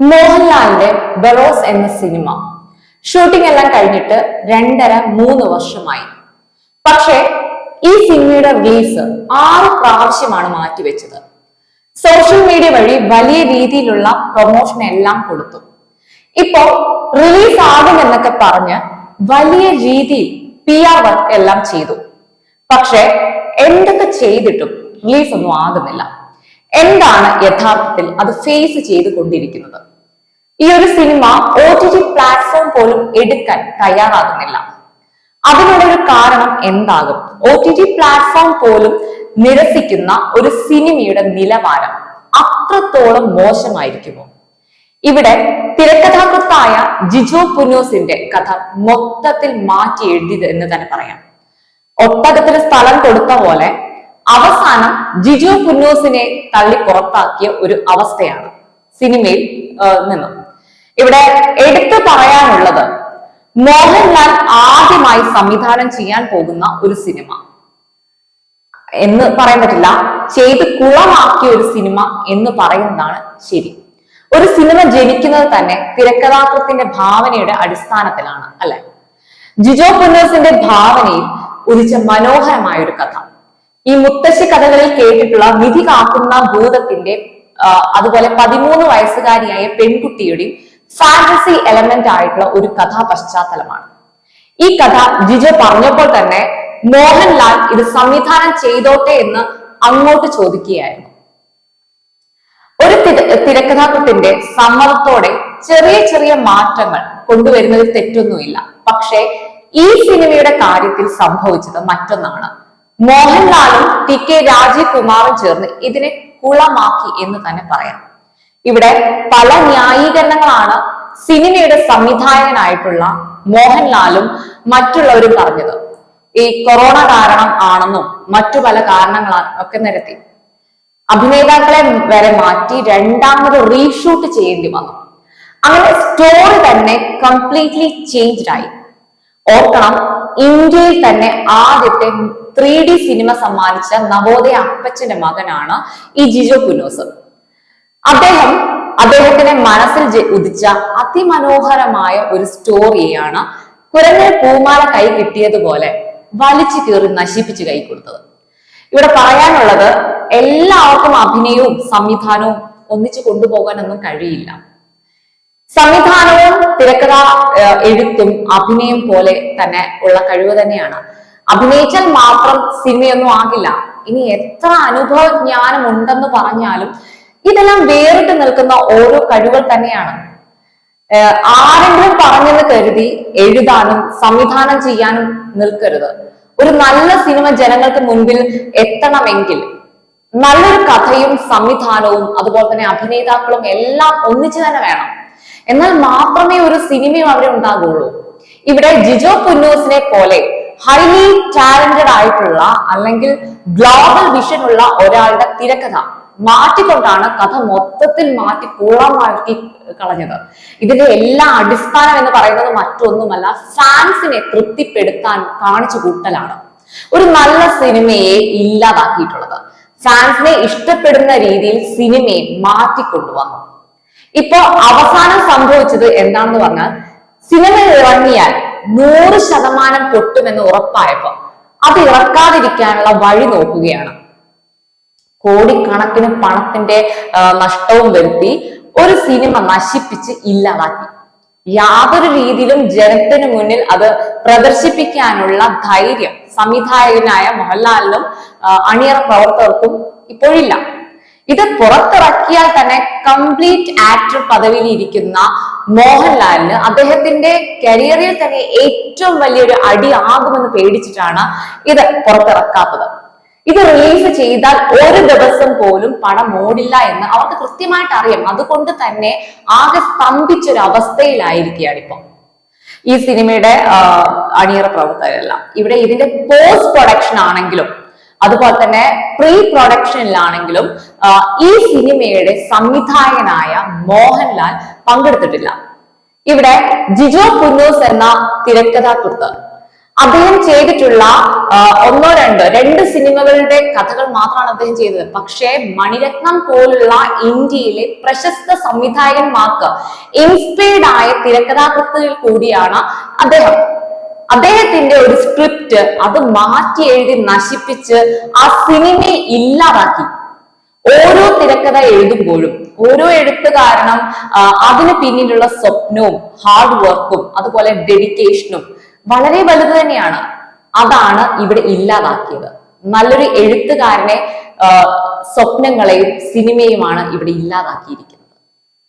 മോഹൻലാലിന്റെ ബറോസ് എന്ന cinema. Shooting എല്ലാം കഴിഞ്ഞിട്ട് രണ്ടര മൂന്ന് വർഷമായി. പക്ഷെ ഈ സിനിമയുടെ റിലീസ് ആറ് പ്രാവശ്യമാണ് മാറ്റിവെച്ചത്. സോഷ്യൽ മീഡിയ വഴി വലിയ രീതിയിലുള്ള പ്രൊമോഷൻ എല്ലാം കൊടുത്തു. ഇപ്പോ റിലീസ് ആകും എന്നൊക്കെ പറഞ്ഞ് വലിയ രീതിയിൽ പി ആർ വർക്ക് എല്ലാം ചെയ്തു. പക്ഷെ എന്തൊക്കെ ചെയ്തിട്ടും റിലീസ് ഒന്നും ആകുന്നില്ല. എന്താണ് യഥാർത്ഥത്തിൽ അത് ഫേസ് ചെയ്ത് കൊണ്ടിരിക്കുന്നത് ഈ ഒരു cinema O T T platform പോലും എടുക്കാൻ തയ്യാറാകുന്നില്ല. അതിനുള്ള ഒരു കാരണം എന്താകും? ഒ ടി ടി പ്ലാറ്റ്ഫോം പോലും നിരസിക്കുന്ന ഒരു സിനിമയുടെ നിലവാരം അത്രത്തോളം മോശമായിരിക്കുമോ? ഇവിടെ തിരക്കഥാകൃത്തായ ജിജോ പുന്നോസിന്റെ കഥ മൊത്തത്തിൽ മാറ്റി എഴുതിയത് എന്ന് തന്നെ പറയാം. ഒട്ടകത്തിന് സ്ഥലം കൊടുത്ത പോലെ അവസാനം ജിജു കുന്നൂസിനെ തള്ളി പുറത്താക്കിയ ഒരു അവസ്ഥയാണ് സിനിമയിൽ നിന്നും. ഇവിടെ എടുത്തു പറയാനുള്ളത് മോഹൻലാൽ ആദ്യമായി സംവിധാനം ചെയ്യാൻ പോകുന്ന ഒരു സിനിമ. എന്ന് പറയാൻ പറ്റില്ല. ചെയ്ത് കുളമാക്കിയ ഒരു സിനിമ എന്ന് പറയുന്നതാണ് ശരി. ഒരു സിനിമ ജനിക്കുന്നത് തന്നെ തിരക്കഥാകൃത്തിന്റെ ഭാവനയുടെ അടിസ്ഥാനത്തിലാണ് അല്ലെ? ജിജോ പുന്നേഴ്സിന്റെ ഭാവനയിൽ ഉദിച്ച മനോഹരമായ ഒരു കഥ. ഈ മുത്തശ്ശി കഥകളിൽ കേട്ടിട്ടുള്ള വിധി കാക്കുന്ന ഭൂതത്തിന്റെ അതുപോലെ പതിമൂന്ന് വയസ്സുകാരിയായ പെൺകുട്ടിയുടെയും ഫാന്റസി എലമെന്റ് ആയിട്ടുള്ള ഒരു കഥാ പശ്ചാത്തലമാണ്. ഈ കഥ ജിജോ പറഞ്ഞപ്പോൾ തന്നെ മോഹൻലാൽ ഇത് സംവിധാനം ചെയ്തോട്ടെ എന്ന് അങ്ങോട്ട് ചോദിക്കുകയായിരുന്നു. ഒരു തിരക്കഥാകൃത്തിന്റെ സമ്മതത്തോടെ ചെറിയ ചെറിയ മാറ്റങ്ങൾ കൊണ്ടുവരുന്നതിൽ തെറ്റൊന്നുമില്ല. പക്ഷേ ഈ സിനിമയുടെ കാര്യത്തിൽ സംഭവിച്ചത് മറ്റൊന്നാണ്. മോഹൻലാലും ടി കെ രാജീവ് കുമാറും ചേർന്ന് ഇതിനെ കുളമാക്കി എന്ന് തന്നെ പറയാം. ഇവിടെ പല ന്യായീകരണങ്ങളാണ് സിനിമയുടെ സംവിധായകനായിട്ടുള്ള മോഹൻലാലും മറ്റുള്ളവരും പറഞ്ഞത്. ഈ കൊറോണ കാരണം ആണെന്നും മറ്റു പല കാരണങ്ങളാണ് ഒക്കെ നിരത്തി. അഭിനേതാക്കളെ വരെ മാറ്റി രണ്ടാമത് റീഷൂട്ട് ചെയ്യേണ്ടി വന്നു. അങ്ങനെ സ്റ്റോറി തന്നെ കംപ്ലീറ്റ്ലി ചേഞ്ച്ഡ് ആയി. ഓർക്കണം ഇന്ത്യയിൽ തന്നെ ആദ്യത്തെ ത്രീ ഡി സിനിമ സമ്മാനിച്ച നവോദയ അപ്പച്ചന്റെ മകനാണ് ഈ ജിജോ കുനോസ്. അദ്ദേഹം അദ്ദേഹത്തിന്റെ മനസ്സിൽ ഉദിച്ച അതിമനോഹരമായ ഒരു സ്റ്റോറിയാണ് കുരങ്ങൽ പൂമാല കൈ കിട്ടിയതുപോലെ വലിച്ചു കീറി നശിപ്പിച്ച് കൈ കൊടുത്തത്. ഇവിടെ പറയാനുള്ളത് എല്ലാവർക്കും അഭിനയവും സംവിധാനവും ഒന്നിച്ചു കൊണ്ടുപോകാനൊന്നും കഴിയില്ല. സംവിധാനവും തിരക്കഥ എഴുത്തും അഭിനയം പോലെ തന്നെ ഉള്ള കഴിവ് തന്നെയാണ്. അഭിനയിച്ചാൽ മാത്രം സിനിമയൊന്നും ആകില്ല. ഇനി എത്ര അനുഭവ ജ്ഞാനം ഉണ്ടെന്ന് പറഞ്ഞാലും ഇതെല്ലാം വേറിട്ട് നിൽക്കുന്ന ഓരോ കഴിവുകൾ തന്നെയാണ്. ആരെങ്കിലും പറഞ്ഞെന്ന് കരുതി എഴുതാനും സംവിധാനം ചെയ്യാനും നിൽക്കരുത്. ഒരു നല്ല സിനിമ ജനങ്ങൾക്ക് മുൻപിൽ എത്തണമെങ്കിൽ നല്ലൊരു കഥയും സംവിധാനവും അതുപോലെ തന്നെ അഭിനേതാക്കളും എല്ലാം ഒന്നിച്ചു തന്നെ വേണം. എന്നാൽ മാത്രമേ ഒരു സിനിമയും അവിടെ ഉണ്ടാകുള്ളൂ. ഇവിടെ ജിജോ പുന്നൂസിനെ പോലെ ഹൈലി ടാലന്റഡ് ആയിട്ടുള്ള അല്ലെങ്കിൽ ഗ്ലോബൽ വിഷൻ ഉള്ള ഒരാളുടെ തിരക്കഥ മാറ്റിക്കൊണ്ടാണ് കഥ മൊത്തത്തിൽ മാറ്റി കുളമാക്കി കളഞ്ഞത്. ഇതിന്റെ എല്ലാ അടിസ്ഥാനം എന്ന് പറയുന്നത് മറ്റൊന്നുമല്ല ഫാൻസിനെ തൃപ്തിപ്പെടുത്താൻ കാണിച്ചു കൂട്ടലാണ്. ഒരു നല്ല സിനിമയെ ഇല്ലാതാക്കിയിട്ടുള്ളത്. ഫാൻസിനെ ഇഷ്ടപ്പെടുന്ന രീതിയിൽ സിനിമയെ മാറ്റിക്കൊണ്ടുവന്നു. ഇപ്പോ അവസാനം സംഭവിച്ചത് എന്താണെന്ന് പറഞ്ഞാൽ സിനിമ ഇറങ്ങിയാൽ നൂറ് ശതമാനം പൊട്ടുമെന്ന് ഉറപ്പായപ്പോ അത് ഇറക്കാതിരിക്കാനുള്ള വഴി നോക്കുകയാണ്. കോടിക്കണക്കിന് പണത്തിന്റെ നഷ്ടവും വരുത്തി ഒരു സിനിമ നശിപ്പിച്ച് ഇല്ലാതാക്കി. യാതൊരു രീതിയിലും ജനത്തിന് മുന്നിൽ അത് പ്രദർശിപ്പിക്കാനുള്ള ധൈര്യം സംവിധായകനായ മോഹൻലാലിനും അണിയറ പ്രവർത്തകർക്കും ഇപ്പോഴില്ല. ഇത് പുറത്തിറക്കിയാൽ തന്നെ കംപ്ലീറ്റ് ആക്ടർ പദവിയിൽ ഇരിക്കുന്ന മോഹൻലാലിന് അദ്ദേഹത്തിന്റെ കരിയറിൽ തന്നെ ഏറ്റവും വലിയൊരു അടി ആകുമെന്ന് പേടിച്ചിട്ടാണ് ഇത് പുറത്തിറക്കാത്തത്. ഇത് റിലീസ് ചെയ്താൽ ഒരു ദിവസം പോലും പണം ഓടില്ല എന്ന് അവർക്ക് കൃത്യമായിട്ട് അറിയാം. അതുകൊണ്ട് തന്നെ ആകെ സ്തംഭിച്ചൊരു അവസ്ഥയിലായിരിക്കുകയാണ് ഇപ്പം ഈ സിനിമയുടെ അണിയറ പ്രവർത്തകരെല്ലാം. ഇവിടെ ഇതിന്റെ പോസ്റ്റ് പ്രൊഡക്ഷൻ ആണെങ്കിലും അതുപോലെ തന്നെ പ്രീ പ്രൊഡക്ഷനിലാണെങ്കിലും ഈ സിനിമയുടെ സംവിധായകനായ മോഹൻലാൽ പങ്കെടുത്തിട്ടില്ല. ഇവിടെ ജിജോ പുന്നൂസ് എന്ന തിരക്കഥാകൃത്ത്. അദ്ദേഹം ചെയ്തിട്ടുള്ള ഒന്നോ രണ്ടോ രണ്ട് സിനിമകളുടെ കഥകൾ മാത്രമാണ് അദ്ദേഹം ചെയ്തത്. പക്ഷേ മണിരത്നം പോലുള്ള ഇന്ത്യയിലെ പ്രശസ്ത സംവിധായകന്മാർക്ക് ഇൻസ്പയർഡ് ആയ തിരക്കഥാകൃത്തുകൾ കൂടിയാണ് അദ്ദേഹം. അദ്ദേഹത്തിന്റെ ഒരു സ്ക്രിപ്റ്റ് അത് മാറ്റി എഴുതി നശിപ്പിച്ച് ആ സിനിമയെ ഇല്ലാതാക്കി. ഓരോ തിരക്കഥ എഴുതുമ്പോഴും ഓരോ എഴുത്ത് കാരണം അതിന് പിന്നിലുള്ള സ്വപ്നവും ഹാർഡ് വർക്കും അതുപോലെ ഡെഡിക്കേഷനും വളരെ വലുത് തന്നെയാണ്. അതാണ് ഇവിടെ ഇല്ലാതാക്കിയത്. നല്ലൊരു എഴുത്തുകാരനെ സ്വപ്നങ്ങളെയും സിനിമയുമാണ് ഇവിടെ ഇല്ലാതാക്കിയിരിക്കുന്നത്.